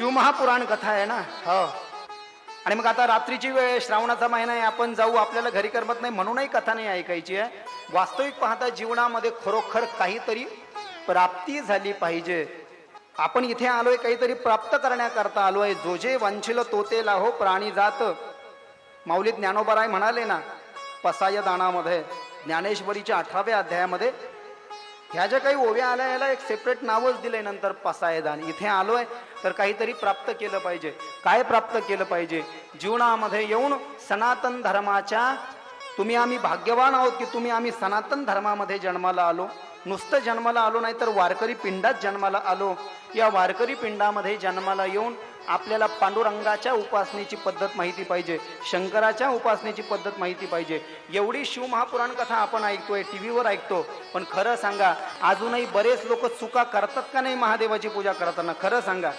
शिवमहापुराण कथा आहे ना? हो. आणि मग आता रात्रीची वेळ आहे, श्रावणाचा महिना आहे आपण जाऊ आपल्याला घरी करमत नाही म्हणूनही कथा नाही ऐकायची आहे. वास्तविक पाहता जीवनामध्ये खरोखर काहीतरी प्राप्ती झाली पाहिजे. आपण इथे आलोय काहीतरी प्राप्त करण्याकरता आलोय जो जे वांछिल तो ते लाहो प्राणी जात. माऊली ज्ञानोबराय म्हणाले ना पसाय दानामध्ये ज्ञानेश्वरीच्या अठराव्या अध्यायामध्ये ह्या ज्या काही ओव्या आल्या याला एक सेपरेट नावच दिलंय नंतर पसायदान. इथे आलोय तर काहीतरी प्राप्त केलं पाहिजे. काय प्राप्त केलं पाहिजे? जीवनामध्ये येऊन सनातन धर्माच्या तुम्ही आम्ही भाग्यवान आहोत की तुम्ही आम्ही सनातन धर्मामध्ये जन्माला आलो. नुसतं जन्माला आलो नाही तर वारकरी पिंडात जन्माला आलो. या वारकरी पिंडामध्ये जन्माला येऊन आपल्याला पांडुरंगाच्या उपासनेची पद्धत माहिती पाहिजे शंकराच्या उपासनेची पद्धत माहिती पाहिजे. एवढी शिवमहापुराण कथा आपण ऐकतोय टी व्हीवर ऐकतो. पण खरं सांगा अजूनही बरेच लोक चुका करतात का नाही महादेवाची पूजा करताना? खरं सांगा.